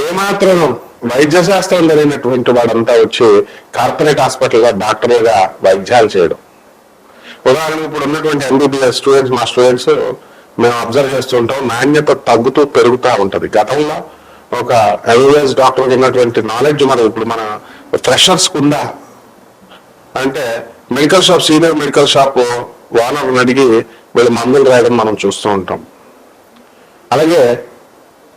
ఏమాత్రం వైద్య శాస్త్రం జరిగినటువంటి వాడంతా వచ్చి కార్పొరేట్ హాస్పిటల్లో డాక్టర్గా వైద్యాలు చేయడం. ఉదాహరణకు ఇప్పుడు ఉన్నటువంటి ఎంబీబీఎస్ స్టూడెంట్స్ మా స్టూడెంట్స్ మేము అబ్జర్వ్ చేస్తుంటాం నాణ్యత తగ్గుతూ పెరుగుతూ ఉంటుంది. గతంలో ఒక ఎంబీబీఎస్ డాక్టర్ ఉన్నటువంటి నాలెడ్జ్ మనం ఇప్పుడు మన ఫ్రెషర్స్ ఉందా అంటే medical shop senior medical shop owner అడిగి వీళ్ళు మందులు రాయడం మనం చూస్తూ ఉంటాం. అలాగే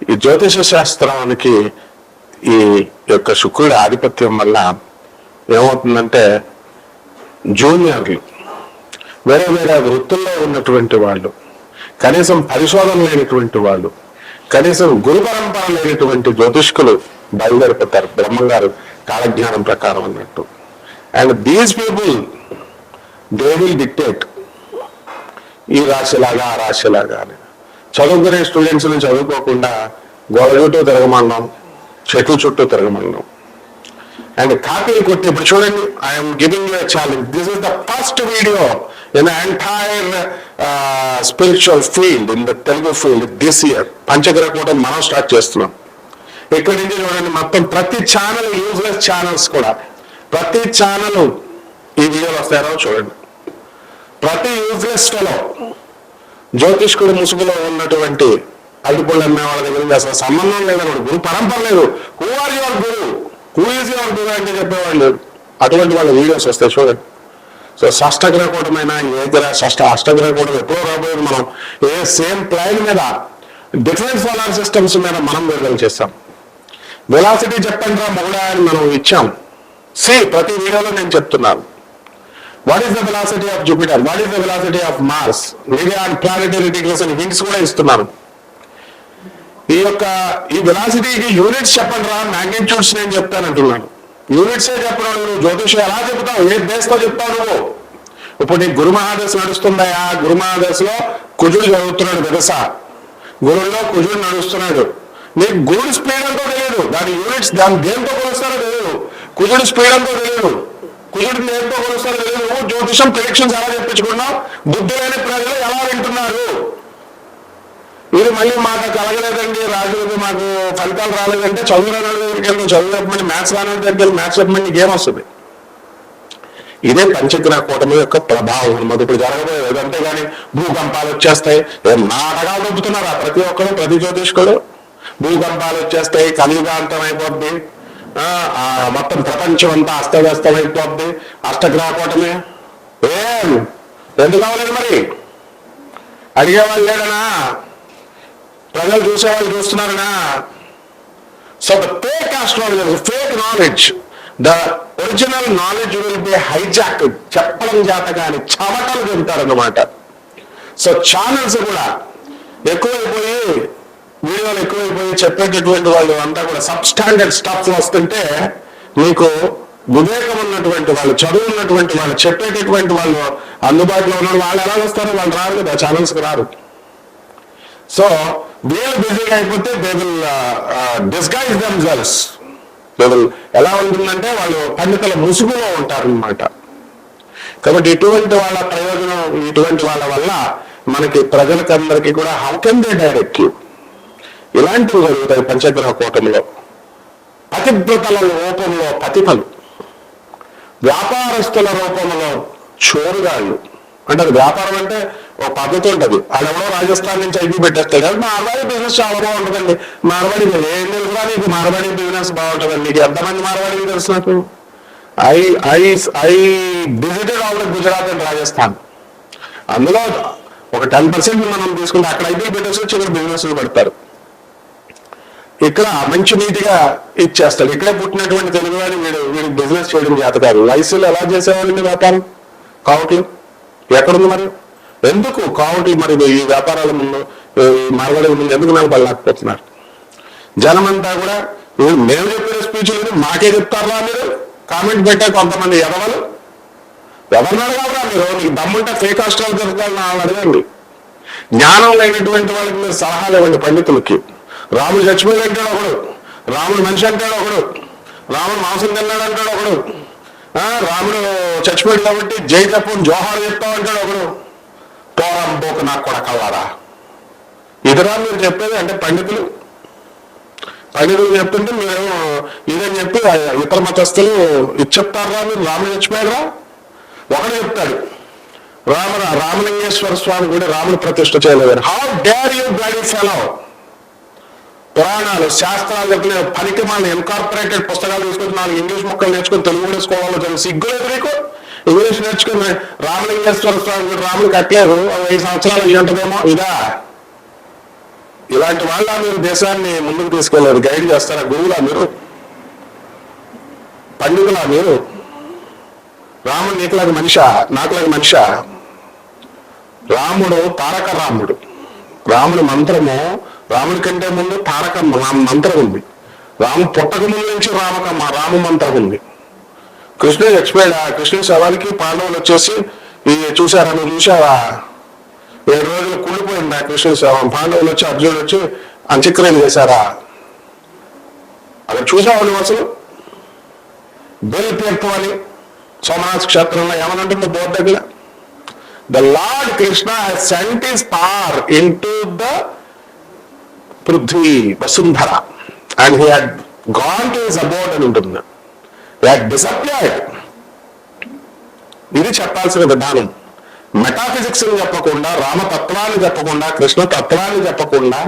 ఈ జ్యోతిష శాస్త్రానికి ఈ యొక్క శుక్రుడి ఆధిపత్యం వల్ల ఏమవుతుందంటే జూనియర్లు వేరే వేరే వృత్తుల్లో ఉన్నటువంటి వాళ్ళు కనీసం పరిశోధన లేనటువంటి వాళ్ళు కనీసం గురు పరంపర లేనటువంటి జ్యోతిష్కులు బయలుదేరిపోతారు. బ్రహ్మగారు కాలజ్ఞానం ప్రకారం అన్నట్టు. And these people they will dictate ఈ రాశిలాగా ఆ రాశిలాగా అని. చదువుకునే స్టూడెంట్స్ని చదువుకోకుండా గోడ చుట్టూ తిరగమన్నాం చెట్ల చుట్టూ తిరగమన్నాం అండ్ కాపీలు కొట్టి ఇప్పుడు చూడండి I'm giving you challenge this is the first video in entire spiritual field in the Telugu field this year పంచగ్రహ కూడా మనం స్టార్ట్ చేస్తున్నాం. ఇక్కడి నుంచి చూడండి మొత్తం ప్రతి ఛానల్ యూజ్లెస్ ఛానల్స్ కూడా. ప్రతి ఛానల్ ఈ వీడియోలు వస్తారో చూడండి. ప్రతి యూజ్లెస్ ఫెలో జ్యోతిష్కుడు ముసుగులో ఉన్నటువంటి అల్లిపళ్ళు అమ్మే వాళ్ళ దగ్గర అసలు సంబంధం లేదన్నమాట గురు పరంపర లేదు. Who are your guru who is your guru అంటే చెప్పేవాళ్ళు. లేరు అటువంటి వాళ్ళ వీడియోస్ వస్తాయి చూడండి. సో షష్టగ్రహ కూటమైన షష్ట అష్టగ్రహ కూటమి ఎప్పుడో రాబోయేది మనం. ఏ సేమ్ ప్లాన్ మీద డిఫరెంట్ సోలార్ సిస్టమ్స్ మీద మనం విడుదల చేస్తాం. వెలాసిటీ చెప్పండి రా మొగడా అని మనం ఇచ్చాం. సి ప్రతి వీడియోలో నేను చెప్తున్నాను. What is the velocity of Jupiter what is the velocity of Mars media and planetary degrees hints కూడా ఇస్తున్నాను ఈ యొక్క ఈ వెలాసిటీకి యూనిట్స్ చెప్పండి రా మ్యాగ్నిట్యూడ్స్ నేను చెప్తానంటున్నాను యూనిట్సే చెప్పడం నువ్వు జ్యోతిషం ఎలా చెప్తావు ఏ బేస్తో చెప్తావు నువ్వు? ఇప్పుడు నీకు గురు మహాదశ నడుస్తుందయా? గురు మహాదశలో కుజుడు చదువుతున్నాడు వెదస గురువులో కుజుడు నడుస్తున్నాడు. నీకు గురుడు స్పీడ్ అంతా తెలియదు దాని యూనిట్స్ దాని దేంతో కొలుస్తారో తెలియదు కుజుడు స్పీడ్ అంతా తెలియదు కుజుడు దేంతో కొలుస్తారు లేదు జ్యోతిషం ప్రిడిక్షన్స్ ఎలా చెప్పించుకున్నాం బుద్ధి లేని ప్రజలు ఎలా వింటున్నారు? మీరు మళ్ళీ మాకు కలగలేదండి. రాజులకి మాకు ఫలితాలు రాలేదంటే చదువురాని దగ్గరికి వెళ్ళి చదువు చెప్పమని మ్యాథ్స్ రాని దగ్గరికి వెళ్ళి మ్యాథ్స్ చెప్పమని గేమ్ వస్తుంది? ఇదే పంచగ్రహ కూటమి యొక్క ప్రభావం. మాకు ఇప్పుడు జరగబోయేది కానీ భూకంపాలు వచ్చేస్తాయి. నాటకాలు దొబ్బుతున్నారా ప్రతి ఒక్కరు ప్రతి జ్యోతిష్కుడు భూకంపాలు వచ్చేస్తాయి కలియుగాంతం అయిపోద్ది. మొత్తం ప్రపంచం అంతా అస్తవ్యస్తమైపోద్ది. అయిపోద్ది ఏం? ఎందుకు కావాలండి మరి? అడిగేవాళ్ళు లేడనా ప్రజలు చూసేవాళ్ళు చూస్తున్నారనా? So the fake astrology fake knowledge the original knowledge will be hijack చెప్పడం జాతకాన్ని చమటలు చెబుతారన్నమాట సో ఛానల్స్ కూడా ఎక్కువైపోయి వీడియోలు ఎక్కువైపోయి చెప్పేటటువంటి వాళ్ళు అంతా కూడా సబ్ స్టాండర్డ్ స్టాఫ్ వస్తుంటే మీకు వివేకం ఉన్నటువంటి వాళ్ళు చదువు ఉన్నటువంటి వాళ్ళు చెప్పేటటువంటి వాళ్ళు అందుబాటులో ఉన్న వాళ్ళు ఎలా వస్తారో వాళ్ళు రారు కదా ఛానల్స్కి రారు. సో వీళ్ళు బిజీగా అయిపోతే they will disguise them girls they will ఎలా ఉంటుందంటే వాళ్ళు పండితుల ముసుగులో ఉంటారనమాట కాబట్టి ఇటువంటి వాళ్ళ ప్రయోజనం ఇటువంటి వాళ్ళ వల్ల మనకి ప్రజలకందరికీ కూడా హౌ కెన్ దే డైరెక్ట్ ఇలాంటివి జరుగుతాయి పంచగ్రహ కూటమిలో. పతివ్రతల రూపంలో పతిఫలు. వ్యాపారస్తుల రూపంలో చోరుగాళ్ళు. అంటే అది వ్యాపారం అంటే ఒక పద్ధతి ఉంటుంది. ఆడెవడో రాజస్థాన్ నుంచి ఐపీ పెట్టేస్తాడు. కానీ మార్వాడి బిజినెస్ చాలా బాగుంటుందండి మార్వాడి ఏం తెలుసురా నీకు? మార్వాడి బిజినెస్ బాగుంటుందండి. నీకు ఎంతమంది మార్వాడి తెలుసు నాకు? I I I visited all Gujarat and Rajasthan. అందులో ఒక టెన్ పర్సెంట్ మనం తీసుకుంటే అక్కడ ఐపీ పెట్టేసి చిన్న బిజినెస్ పెడతారు. ఇక్కడ మంచి నీటిగా ఇచ్చేస్తాడు. ఇక్కడే పుట్టినటువంటి తెలుగు వాడిని వీడు వీడు బిజినెస్ చేయడం చేత కాదు వయసులో ఎలా చేసేవాళ్ళండి వ్యాపారం? కావట్లు ఎక్కడుంది మరి? ఎందుకు కావట్లు మరి? ఈ వ్యాపారాల ముందు ఈ ముందు ఎందుకు నిలబడలేకపోతున్నారు జనమంతా కూడా మేము చెప్పిన స్పీచ్లు మాకే చెప్తారా మీరు? కామెంట్ పెట్టే కొంతమంది ఎదవలు? ఎవరిని అడగాలరా మీరు? మీకు దమ్ముంటే ఫేక్ హాస్టల్ దొరకాలని అడగండి. జ్ఞానం లేనటువంటి వాళ్ళకి మీరు సలహాలు ఇవ్వండి పండితులకి. రాముడు చచ్చిపోయి అంటాడు ఒకడు. రాముడు మనిషి అంటాడు ఒకడు. రాముడు మాంసం తిన్నాడు అంటాడు ఒకడు. రాముడు చచ్చిపోయాడు కాబట్టి జై తప్పని జోహార్ చెప్తావు అంటాడు ఒకడు. పోరం నాకు కూడా కల్లారా ఇతరా మీరు చెప్పేది అంటే పండితులు. పండితులు చెప్తుంటే మేము ఇదని చెప్పి ఇతర మతస్థులు ఇది చెప్తారా మీరు రాముడు చచ్చిపోయారా ఒకడు చెప్తాడు. రామ రామలింగేశ్వర స్వామి కూడా రాముడు ప్రతిష్ట చేయలేదు how dare you bloody fellow పురాణాలు శాస్త్రాలు చెప్పిన పనికి మన ఇన్కార్పొరేటెడ్ పుస్తకాలు తీసుకొని నాలుగు ఇంగ్లీష్ మొక్కలు నేర్చుకుని తెలుగు నేర్చుకోవాలో నేర్చుకోవాలో సిగ్గు లేదు నీకు ఇంగ్లీష్ నేర్చుకుని రామలింగేశ్వర స్వామి కూడా రాముడు కట్టలేదు ఐదు సంవత్సరాలు ఉంటుందేమో? ఇదా? ఇలాంటి వాళ్ళ మీరు దేశాన్ని ముందుకు తీసుకెళ్ళారు. గైడ్ చేస్తారా గురువులా మీరు? పండుగలా మీరు? రాముడు నీకులాగా మనిషా? నాకులాగా మనిషా? రాముడు తారక రాముడు. రాముడు మంత్రము రాముడి కంటే ముందు తారక రామ మంత్రం ఉంది. రాము పుట్టక ముందు నుంచి రామక రామ మంత్రం ఉంది. కృష్ణుడు ఎక్స్ప్లెయిన్ ఆ కృష్ణుడి శవానికి పాండవులు వచ్చేసి ఈ చూసారా నువ్వు చూసావా ఏడు రోజులు కుళ్ళిపోయింది ఆ కృష్ణుడి శవం. పాండవులు వచ్చి అర్జునుడు వచ్చి అంత్యక్రియలు చేశారా? అక్కడ చూసావా నువ్వు అసలు? బెల్ తీర్థం అని సోమనాథ్ క్షేత్రంలో ఏమనంటుంది బోర్డు దగ్గర? The lord Krishna sent is power into the Prithvi Vasundhara. And he had gone to his about అని ఉంటుంది. డిసప్పియర్డ్ ఇది చెప్పాల్సిన విధానం. మెటాఫిజిక్స్ చెప్పకుండా రామతత్వాన్ని చెప్పకుండా కృష్ణ తత్వాన్ని చెప్పకుండా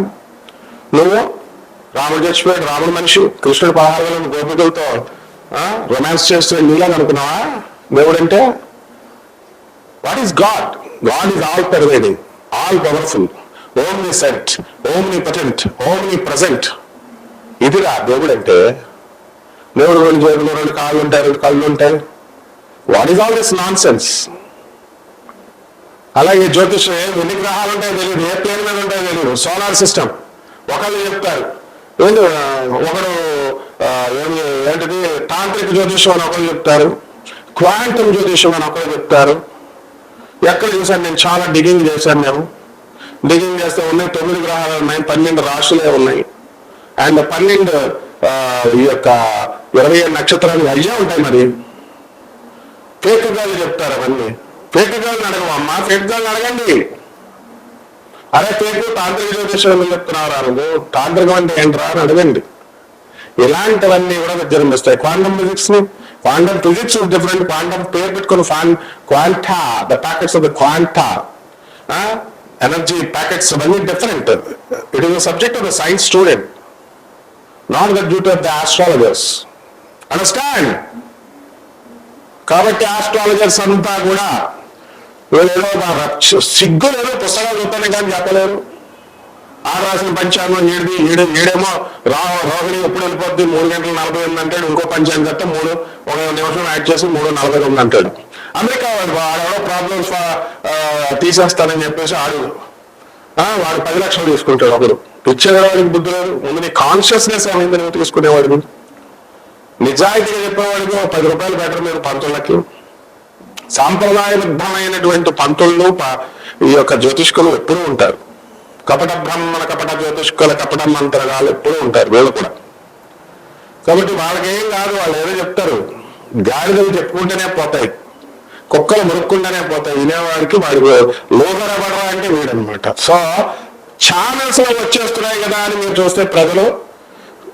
నువ్వు రాముడు చచ్చిపోయాడు రాముడు మనిషి కృష్ణుడు పదహారు వేల గోపికలతో రొమాన్స్ చేస్తున్న నీలాగా అనుకున్నావా? దేవుడంటే what is God God is all pervading all powerful omniscient omnipotent omnipresent ఇదిరా దేవుడు అంటే దేవుడు రెండు చేతులు రెండు కాళ్ళు ఉంటాయి రెండు కళ్ళు ఉంటాయి. What is all this nonsense అలాగే జ్యోతిషం ఎన్ని గ్రహాలు ఉంటాయో తెలియదు ఏ ప్లేన్ మీద ఉంటాయో తెలియదు సోలార్ సిస్టమ్. ఒకళ్ళు చెప్తారు. ఏంటి ఒకడు ఏమి ఏంటిది? తాంత్రిక జ్యోతిషం అని ఒకరు చెప్తారు. క్వాంటమ్ జ్యోతిషం అని ఒకరు చెప్తారు. ఎక్కడ చూసాను నేను? చాలా డిగింగ్ చేశాను నేను. డిజైన్ చేస్తే ఉన్నాయి తొమ్మిది గ్రహాలు ఉన్నాయి పన్నెండు రాశులే ఉన్నాయి. అండ్ పన్నెండు ఈ యొక్క ఇరవై ఏడు నక్షత్రాలు అయ్యే ఉంటాయి మరి. ఫేక్ చెప్తారు అవన్నీ. ఫేక్ అడగవమ్మా అడగవు అడగండి. అరే పేకు తాంత్రిక జ్యోతిషం చెప్తున్నారు నువ్వు? తాంత్రికం అంటే ఏంట్రా అని అడగండి. ఇలాంటివన్నీ కూడా జన్మిస్తాయి క్వాంటమ్ ఫిజిక్స్ని క్వాంటమ్ ఫిజిక్స్ డిఫరెంట్ క్వాంటమ్ పేరు పెట్టుకుని fan quanta the packets of the quanta. Energy packets అవన్నీ different it is subject of the science student not the duty of the astrologers understand కాబట్టి ఆస్ట్రాలజర్స్ అంతా కూడా వీళ్ళేదో రక్ష- సిగ్గు లేదో పుస్తకాలు చూస్తానే కానీ చెప్పలేరు. ఆ రాసిన పంచాంగం ఏడు ఏడు ఏడేమో రా రోహిణి ఎప్పుడు వెళ్ళిపోద్ది? మూడు గంటల నలభై ఎనిమిది అంటాడు ఇంకో పంచాంగం చెప్తే మూడు ఒక నిమిషం యాడ్ చేసి మూడు నలభై తొమ్మిది అంటాడు. అమెరికా వాడు వాడెవడో ప్రాబ్లమ్స్ తీసేస్తానని చెప్పేసి ఆడు. ఆ, వాడు పది లక్షలు తీసుకుంటాడు ఒకరు పిచ్చేవాడికి బుద్ధి లేదు. ముందు నీ కాన్షియస్నెస్ అనేది నువ్వు తీసుకునేవాడికి నిజాయితీగా చెప్పేవాడికి పది రూపాయలు బెటర్ మీరు పంతులకి సాంప్రదాయబద్ధమైనటువంటి పంతులు ఈ యొక్క జ్యోతిష్కులు ఎప్పుడూ ఉంటారు. కపట బ్రహ్మణ కపట జ్యోతిష్కుల కపట మంత్రగాలు ఎప్పుడూ ఉంటారు వీళ్ళు కూడా. కాబట్టి వాళ్ళకేం కాదు వాళ్ళు ఏదో చెప్తారు. గాడిదలు చెప్పుకుంటూనే పోతాయి. కుక్కలు మురుక్కుంటూనే పోతాయి. వినేవాడికి వాడు లోగరబడరా అంటే వీడనమాట సో ఛానల్స్లో వచ్చేస్తున్నాయి కదా అని మీరు చూస్తే ప్రజలు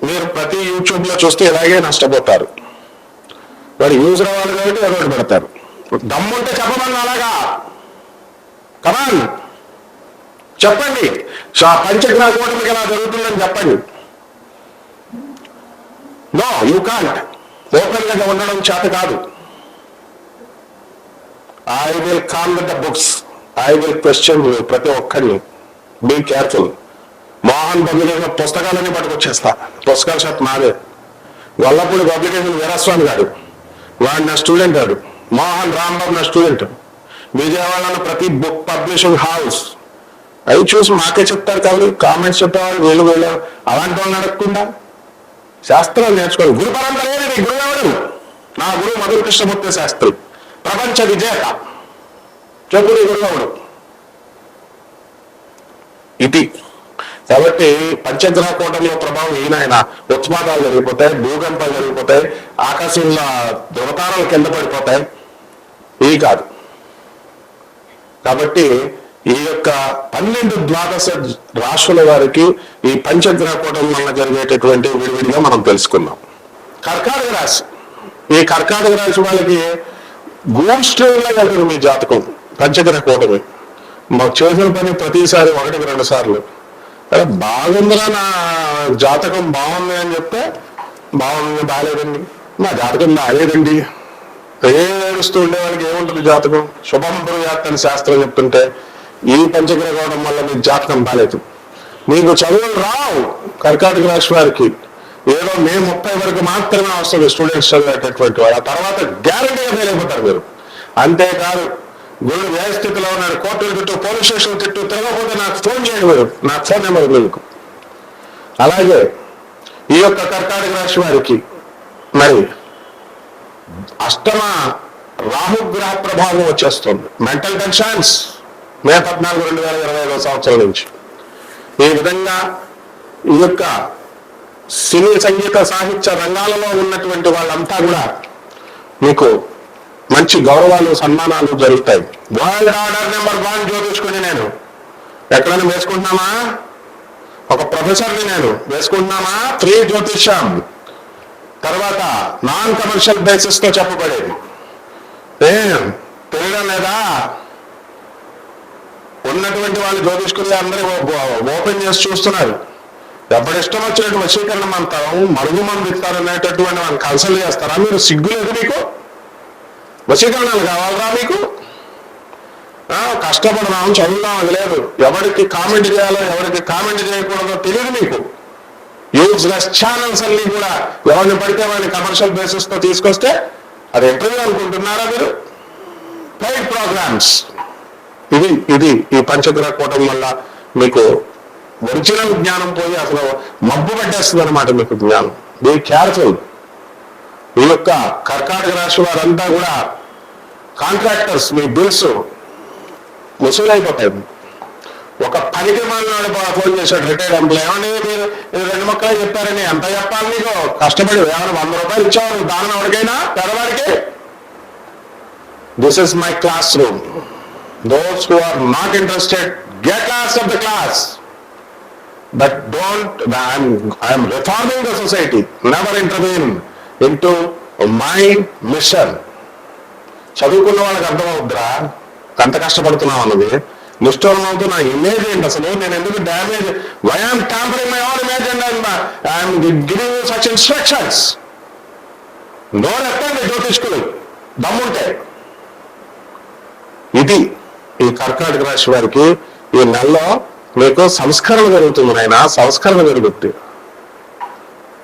మీరు ప్రతి యూట్యూబ్లో చూస్తే ఇలాగే నష్టపోతారు. వాడు యూజ్ రావాలి కాబట్టి ఏదో పెడతారు. దమ్ముంటే చెప్పమని అలాగా? కమాన్ చెప్పండి. సో ఆ పంచగ్రహ కూటమికి ఎలా జరుగుతుందని చెప్పండి. నో యూ కాంట్ ఓపెన్గా ఉండడం చేత కాదు. I will call with the books I will question you ప్రతి ఒక్కరిని. బీ కేర్ఫుల్ మోహన్ పబ్లికేషన్ పుస్తకాలన్నీ పట్టుకొచ్చేస్తా. పుస్తకాల షాప్ మాదే గొల్లపూడి పబ్లికేషన్ వీరస్వామి గారు. వాడు నా స్టూడెంట్ వాడు. మోహన్ రాంబాబు నా స్టూడెంట్. విజయవాడలో ప్రతి బుక్ పబ్లిషింగ్ హౌస్. అవి చూసి మాకే చెప్తారు కాబట్టి కామెంట్స్ చెప్పేవాళ్ళు వీళ్ళు వీళ్ళు. అలాంటి వాళ్ళు నడకుండా శాస్త్రాలు నేర్చుకోవాలి. గురు పరంపర ఏది గురువు ఎవరు? నా గురువు మధుర కృష్ణమూర్తి శాస్త్రి. ప్రపంచ విజేత. చెప్పు నీ ఇది. కాబట్టి పంచగ్రహ కూటమిలో ప్రభావం ఈయన ఉత్పాదాలు జరిగిపోతాయి భూకంపాలు జరిగిపోతాయి ఆకాశంలో దురతారాలు కింద పడిపోతాయి. ఇవి కాదు. కాబట్టి ఈ యొక్క పన్నెండు ద్వాదశ రాష్ట్రుల వారికి ఈ పంచగ్రహ కూటమి వల్ల జరిగేటటువంటి విడివిడిగా మనం తెలుసుకుందాం. కర్కాటక రాశి. ఈ కర్కాటక రాశి వాళ్ళకి గూష్ఠంగా వెళ్తుంది మీ జాతకం. పంచగ్రహ కూటమి. మాకు చేసిన పని ప్రతిసారి ఒకటికి రెండు సార్లు. అరే బాగుందిరా నా జాతకం బాగుంది అని చెప్తే బాగుంది బాగాలేదండి. నా జాతకం బాగాలేదండి. ఏడుస్తూ ఉండే వాళ్ళకి ఏముంటుంది జాతకం? శుభం బ్రూయాత్ అని శాస్త్రం చెప్తుంటే ఈ పంచగ్రహ కావడం వల్ల మీ జాతకం బాగాలేదు. మీకు చదువులు రావు. కర్కాటక రాశి వారికి ఏదో మే ముప్పై వరకు మాత్రమే వస్తుంది స్టూడెంట్స్ చదివేటటువంటి వాడు. ఆ తర్వాత గ్యారంటీగా ఫెయిల్ అయిపోతారు మీరు. అంతేకాదు గురుడు ఏ స్థితిలో ఉన్నారు కోర్టులు తిట్టు పోలీస్ స్టేషన్ తిట్టు తిరగకపోతే నాకు ఫోన్ చేయండి మీరు. నాకు ఫోన్ నెంబర్ మీకు. అలాగే ఈ యొక్క కర్కాటక రాశి వారికి మరి అష్టమ రాహుగ్రహ ప్రభావం వచ్చేస్తుంది. మెంటల్ టెన్షన్స్ మే పద్నాలుగు రెండు వేల ఇరవై ఐదో సంవత్సరం నుంచి. ఈ విధంగా ఈ యొక్క సినీ సంగీత సాహిత్య రంగాలలో ఉన్నటువంటి వాళ్ళంతా కూడా మీకు మంచి గౌరవాలు సన్మానాలు జరుగుతాయి. వరల్డ్ ఆర్డర్ నెంబర్ వన్ జ్యోతిష్కుని నేను. ఎక్కడైనా వేసుకుంటున్నామా? ఒక ప్రొఫెసర్ని నేను. వేసుకుంటున్నామా? త్రీ జ్యోతిష్యం. తర్వాత నాన్ కమర్షియల్ బేసిస్తో చెప్పబడేది. ఏం తెలియడం లేదా? ఉన్నటువంటి వాళ్ళు జ్యోతిష్కులు అందరూ ఓపెన్ చేసి చూస్తున్నారు. ఎప్పుడు ఇష్టం వచ్చినట్టు వశీకరణ మంత్రం మరుగు మంది ఇస్తారు అనేటటువంటి వాళ్ళని కన్సల్ట్ చేస్తారా? మీరు సిగ్గు లేదు మీకు? వశీకరణలు కావాలరా మీకు? కష్టపడదాం చదువుదాం అది లేదు. ఎవరికి కామెంట్ చేయాలో ఎవరికి కామెంట్ చేయకూడదో తెలియదు మీకు. యూజ్లెస్ ఛానల్స్ అన్ని కూడా ఎవరిని పడితే వాడిని కమర్షియల్ బేసిస్తో తీసుకొస్తే అది ఇంటర్వ్యూ అనుకుంటున్నారా మీరు? పెయిడ్ ప్రోగ్రామ్స్ ఇది ఇది ఈ పంచగ్రహ కూటమి వల్ల మీకు ఒరిజినల్ జ్ఞానం పోయి అసలు మబ్బు పట్టేస్తుంది అనమాట మీకు జ్ఞానం. బీ కేర్ఫుల్ మీ యొక్క కర్కాటక రాశి వారంతా కూడా కాంట్రాక్టర్స్ మీ బిల్స్ వసూలైపోతాయి ఒక పనికి మాలినాడు ఫోన్ చేశాడు రిటైర్డ్ ఎంప్లాయ్ ఏమని మీరు? రెండు మొక్కలే చెప్పారని. ఎంత చెప్పాలి మీకు? కష్టపడి ఏమైనా వంద రూపాయలు ఇచ్చావు? దానం ఎవరికైనా? పేదవాడికి? This is my classroom those who are not interested get lost of the class but don't I'm I'm reforming the society never intervene into my mission చదువుకున్న వాళ్ళకి అర్థమవుద్దిరా? ఎంత కష్టపడుతున్నావు అన్నది? నిష్ఠూరం అవుతూ నా ఇమేజ్ ఏంటి అసలు? నేను ఎందుకు damage why am tampering my own image and I'm giving such instructions నోరు ఎత్తండి జ్యోతిష్కులు. దమ్ముంటే. ఇది ఈ కర్కాటక రాశి వారికి ఈ నెలలో మీకు సంస్కరణ జరుగుతుంది నాయన సంస్కరణ జరుగుతుంది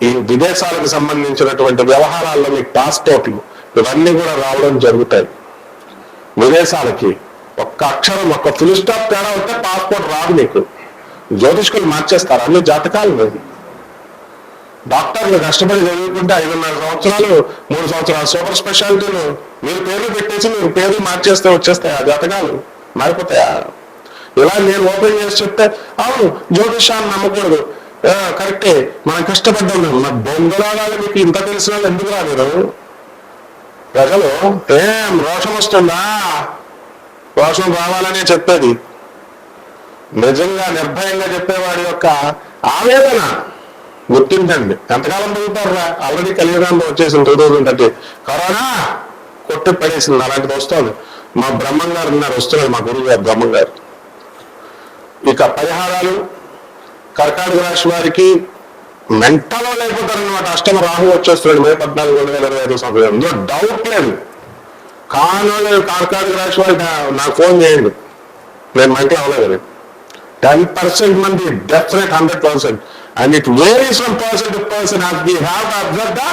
ఈ విదేశాలకు సంబంధించినటువంటి వ్యవహారాల్లో మీకు పాస్పోర్ట్లు ఇవన్నీ కూడా రావడం జరుగుతాయి. విదేశాలకి ఒక్క అక్షరం ఒక్క ఫుల్ స్టాప్ తేడా ఉంటే పాస్పోర్ట్ రాదు మీకు జ్యోతిష్కులు మార్చేస్తారు అన్ని జాతకాలు డాక్టర్లు కష్టపడి చదువుకుంటే ఐదున్నర సంవత్సరాలు మూడు సంవత్సరాలు సూపర్ స్పెషాలిటీలు. మీరు పేర్లు పెట్టేసి మీరు పేర్లు మార్చేస్తే వచ్చేస్తాయి ఆ జాతకాలు. మారిపోతాయా? ఇలా నేను ఓపెన్ చేసి చెప్తే అవును జ్యోతిషాన్ని నమ్మకూడదు. కరెక్టే మనం కష్టపడ్డాం మన బొంగలాగాలి మీకు ఇంత తెలిసిన వాళ్ళు ఎందుకు రా మీరు ప్రజలు ఏం రోషం వస్తుందా? రోషం రావాలనే చెప్పేది. నిజంగా నిర్భయంగా చెప్పేవాడి యొక్క ఆవేదన గుర్తించండి. ఎంతకాలం పెరుగుతారా ఆల్రెడీ కలియుగంలో వచ్చేసింది టూ థౌజండ్ థర్టీ. కరోనా కొట్టి పడేసింది అలాంటిది వస్తుంది. మా బ్రహ్మం గారు ఉన్నారు వస్తున్నారు మా గురువు గారు బ్రహ్మం గారు ఇక పరిహారాలు కర్కాటక రాశి వారికి మెంటలో లేకపోతారు అనమాట అష్టమ రాహు వచ్చేస్తున్నాడు మే పద్నాలుగు రెండు వేల ఇరవై ఐదు సంవత్సరం. డౌట్ లేదు. కానోళ్ళు కర్కాటక రాశి వారికి నాకు ఫోన్ చేయండి. నేను మెంటల్ అవ్వలేదు టెన్ పర్సెంట్ మంది definite hundred percent and it varies from person to person have we have observe the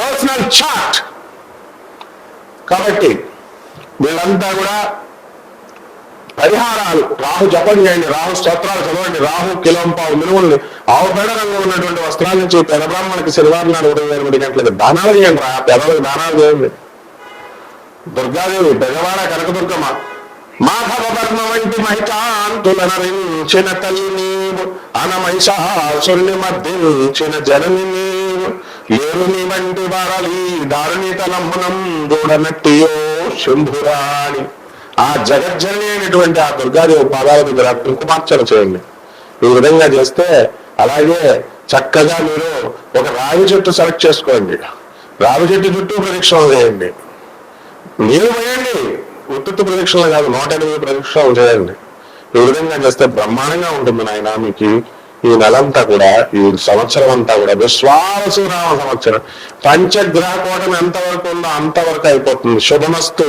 personal chart కాబట్టి వీళ్ళంతా కూడా పరిహారాలు. రాహు జపం చేయండి రాహు స్తోత్రాలు చదవండి రాహు కిలంపావు మినుముల్ని ఆవు పేడ రంగు ఉన్నటువంటి వస్త్రాల నుంచి పెద బ్రాహ్మణకి శనివారం నాడు ఉదయం ఎనిమిది గంటలకు దానాలు చేయండి రా పెదవులకు దానాలు చేయండి. దుర్గాదేవి పెదవాడ కనకదుర్గమ్మ మాధవ వర్మ వంటి మహితాంతులనరించిన తల్లి నీవు అనమైషాసుల్ని మర్దించిన జనని నీవు ఏరుని వంటి వారలి దారుని తలమునం దూడనట్టియో శంభురాణి. ఆ జగజ్జని అయినటువంటి ఆ దుర్గాదేవి పాదాల దగ్గర కుంకుమార్చన చేయండి. ఈ విధంగా చేస్తే అలాగే చక్కగా మీరు ఒక రావి చెట్టు సెలెక్ట్ చేసుకోండి. రావి చెట్టు చుట్టూ ప్రదక్షిణలు చేయండి. మీరు పోయండి. ఉత్తుత్తు ప్రదక్షిణలు కాదు నూట ఎనిమిది ప్రదక్షిణలు చేయండి. ఈ విధంగా చేస్తే బ్రహ్మాండంగా ఉంటుంది నాయన మీకు. ఈ నెలంతా కూడా ఈ సంవత్సరం అంతా కూడా విశ్వాసరామ సంవత్సరం. పంచగ్రహ కోటం ఎంతవరకు ఉందో అంతవరకు అయిపోతుంది. శుభమస్తు.